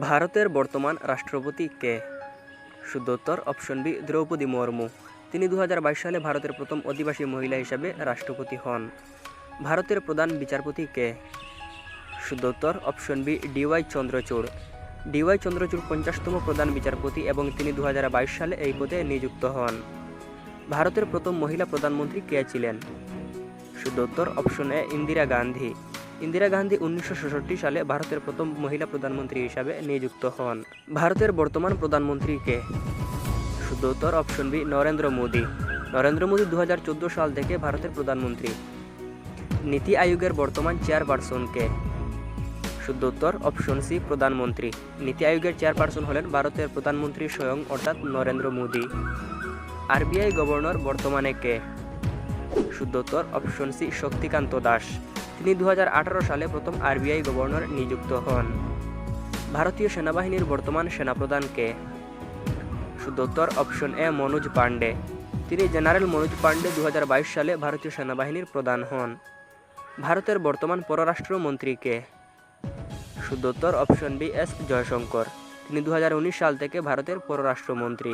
ভারতের বর্তমান রাষ্ট্রপতি কে? শুদ্ধোত্তর অপশন বি দ্রৌপদী মুর্মু। তিনি দু হাজার বাইশ সালে ভারতের প্রথম অধিবাসী মহিলা হিসাবে রাষ্ট্রপতি হন। ভারতের প্রধান বিচারপতি কে? শুদ্ধোত্তর option B DY Chandrachud. DY Chandrachud পঞ্চাশতম প্রধান বিচারপতি এবং তিনি দু হাজার বাইশ সালে এই পদে নিযুক্ত হন। ভারতের প্রথম মহিলা প্রধানমন্ত্রী কে ছিলেন? শুদ্ধোত্তর অপশন এ ইন্দিরা গান্ধী। ইন্দিরা গান্ধী উনিশশো সালে ভারতের প্রথম মহিলা প্রধানমন্ত্রী হিসাবে নিযুক্ত হন। ভারতের বর্তমান প্রধানমন্ত্রী কে? শুদ্ধোত্তর অপশন বি নরেন্দ্র মোদী। নরেন্দ্র মোদী দু হাজার চোদ্দ সাল থেকে ভারতের প্রধানমন্ত্রী। নীতি আয়োগের বর্তমান চেয়ারপারসন কে? শুদ্ধোত্তর অপশন সি প্রধানমন্ত্রী। নীতি আয়োগের চেয়ারপারসন হলেন ভারতের প্রধানমন্ত্রী স্বয়ং, অর্থাৎ নরেন্দ্র মোদী। আরবিআই গভর্নর বর্তমানে কে? শুদ্ধোত্তর অপশন সি শক্তিকান্ত দাস। তিনি দু হাজার আঠারো সালে প্রথম আরবিআই গভর্নর নিযুক্ত হন। ভারতীয় সেনাবাহিনীর বর্তমান সেনাপ্রধান কে শুদ্ধোত্তর অপশন এ মনোজ পাণ্ডে। তিনি জেনারেল মনোজ পাণ্ডে দু সালে ভারতীয় সেনাবাহিনীর প্রধান হন। ভারতের বর্তমান পররাষ্ট্রমন্ত্রী কে শুদ্ধোত্তর অপশন বি এস জয়শঙ্কর। তিনি দু হাজার উনিশ সাল থেকে ভারতের পররাষ্ট্রমন্ত্রী।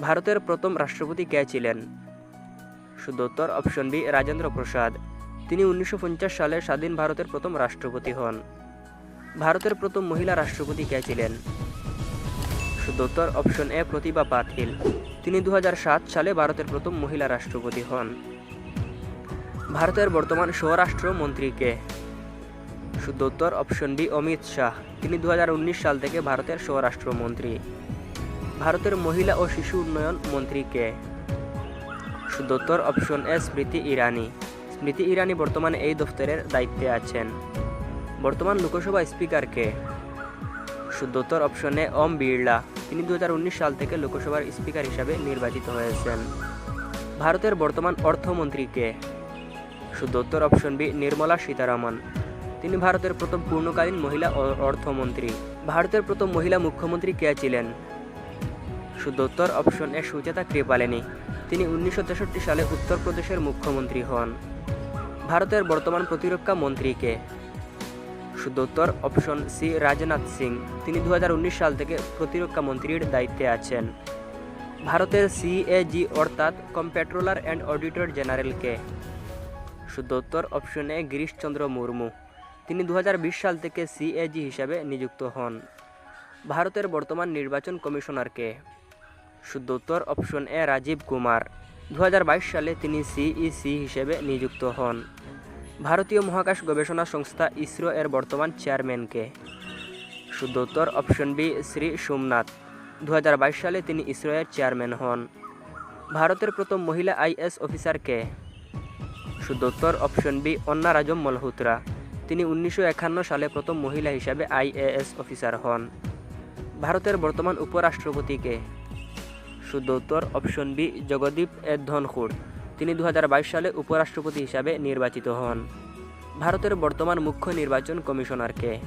ভারতের প্রথম রাষ্ট্রপতি কে ছিলেন? শুদ্ধোত্তর অপশন বি রাজেন্দ্র প্রসাদ। তিনি উনিশশো পঞ্চাশ সালে স্বাধীন ভারতের প্রথম রাষ্ট্রপতি হন। ভারতের প্রথম মহিলা রাষ্ট্রপতি কে ছিলেন? শুদ্ধোত্তর অপশন এ, প্রতিভা পাতিল। তিনি দু হাজার সাত সালে ভারতের প্রথম মহিলা রাষ্ট্রপতি হন। ভারতের বর্তমান স্বরাষ্ট্রমন্ত্রী কে? শুদ্ধোত্তর অপশন বি, অমিত শাহ। তিনি দু হাজার উনিশ সাল থেকে ভারতের স্বরাষ্ট্রমন্ত্রী ভারতের মহিলা ও শিশু উন্নয়ন মন্ত্রী কে? শুদ্ধোত্তর অপশন এ, স্মৃতি ইরানি। স্মৃতি ইরানি বর্তমানে এই দফতরের দায়িত্বে আছেন। বর্তমান লোকসভা স্পিকার কে শুদ্ধোত্তর অপশনে ওম বিড়লা। তিনি দু হাজার উনিশ সাল থেকে লোকসভার স্পিকার হিসাবে নির্বাচিত হয়েছেন। ভারতের বর্তমান অর্থমন্ত্রী কে শুদ্ধোত্তর অপশন বি নির্মলা সীতারামন। তিনি ভারতের প্রথম পূর্ণকালীন মহিলা অর্থমন্ত্রী। ভারতের প্রথম মহিলা মুখ্যমন্ত্রী কে ছিলেন? শুদ্ধোত্তর অপশন এ সুচেতা কৃপালেনি তিনি উনিশশো তেষট্টি সালে উত্তরপ্রদেশের মুখ্যমন্ত্রী হন। ভারতের বর্তমান প্রতিরক্ষা মন্ত্রী কে শুদ্ধোত্তর অপশন সি রাজনাথ সিং, তিনি দু হাজার উনিশ সাল থেকে প্রতিরক্ষা মন্ত্রীর দায়িত্বে আছেন। ভারতের সিএজি অর্থাৎ কম্পেট্রোলার অ্যান্ড অডিটর জেনারেল কে শুদ্ধোত্তর অপশন এ গিরিশচন্দ্র মুর্মু, তিনি দু হাজার বিশ সাল থেকে সিএজি হিসাবে নিযুক্ত হন। ভারতের বর্তমান নির্বাচন কমিশনার কে শুদ্ধোত্তর অপশন এ রাজীব কুমার দু হাজার বাইশ সালে তিনি সিইসি হিসেবে নিযুক্ত হন। ভারতীয় মহাকাশ গবেষণা সংস্থা ইসরো এর বর্তমান চেয়ারম্যানকে। শুদ্ধোত্তর অপশন বি, শ্রী সোমনাথ। দু হাজার বাইশ সালে তিনি ইসরো এর চেয়ারম্যান হন। ভারতের প্রথম মহিলা আইএস অফিসার কে? শুদ্ধোত্তর অপশন বি অন্না রাজম মলহোত্রা। তিনি উনিশশো একান্ন সালে প্রথম মহিলা হিসাবে আইএএস অফিসার হন। ভারতের বর্তমান উপরাষ্ট্রপতি কে? শুদ্ধ উত্তর অপশন বি, জগদীপ এ ধনখড়। তিনি দু হাজার বাইশ সালে উপরাষ্ট্রপতি হিসাবে নির্বাচিত হন। ভারতের বর্তমান মুখ্য নির্বাচন কমিশনার কে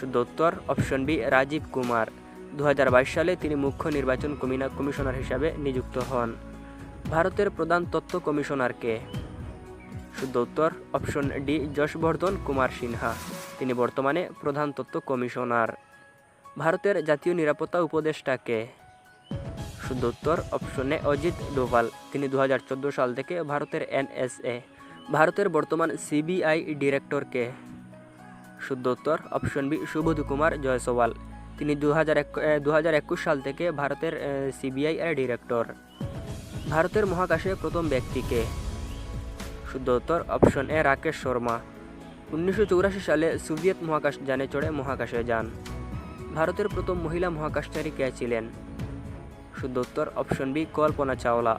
শুদ্ধ অপশন বি, রাজীব কুমার। দু হাজার বাইশ সালে তিনি মুখ্য নির্বাচন কমিশনার হিসাবে নিযুক্ত হন। ভারতের প্রধান তথ্য কমিশনার কে শুদ্ধ উত্তর অপশন ডি, যশবর্ধন কুমার সিনহা। তিনি বর্তমানে প্রধান তথ্য কমিশনার। ভারতের জাতীয় নিরাপত্তা উপদেষ্টা কে অপশনে অজিত ডোভাল, তিনি দু হাজার চোদ্দ সাল থেকে ভারতের এনএসএ ভারতের বর্তমান সিবিআই ডিরেক্টর কে? শুদ্ধ উত্তর অপশন বি সুবোধ কুমার জয়সওয়াল, তিনি দু হাজার একুশ সাল থেকে ভারতের সিবিআই এর ডিরেক্টর ভারতের মহাকাশে প্রথম ব্যক্তিকে শুদ্ধ উত্তর অপশন এ রাকেশ শর্মা, উনিশশো সালে সোভিয়েত মহাকাশ যানে চড়ে মহাকাশে যান। ভারতের প্রথম মহিলা মহাকাশচারী কে ছিলেন? শুদ্ধ উত্তর অপশন বি কল্পনা চাওলা।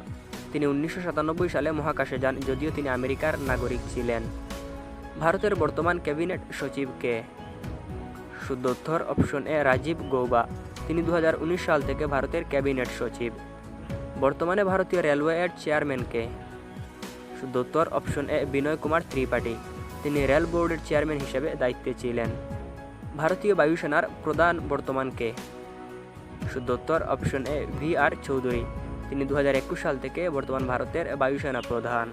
তিনি উনিশশো সাতানব্বই সালে মহাকাশে যান, যদিও তিনি আমেরিকার নাগরিক ছিলেন। ভারতের বর্তমান ক্যাবিনেট সচিব কে? শুদ্ধ উত্তর অপশন এ রাজীব গৌবা। তিনি দু হাজার উনিশ সাল থেকে ভারতের ক্যাবিনেট সচিব। বর্তমানে ভারতীয় রেলওয়ে এর চেয়ারম্যান কে? শুদ্ধ উত্তর অপশন এ বিনয় কুমার ত্রিপাঠী। তিনি রেল বোর্ডের চেয়ারম্যান হিসেবে দায়িত্বে ছিলেন। ভারতীয় বায়ুসেনার প্রধান বর্তমান কে? শুদ্ধ উত্তর option A V R Chaudhari. তিনি দু হাজার একুশ সাল থেকে বর্তমান ভারতের বায়ুসেনা প্রধান।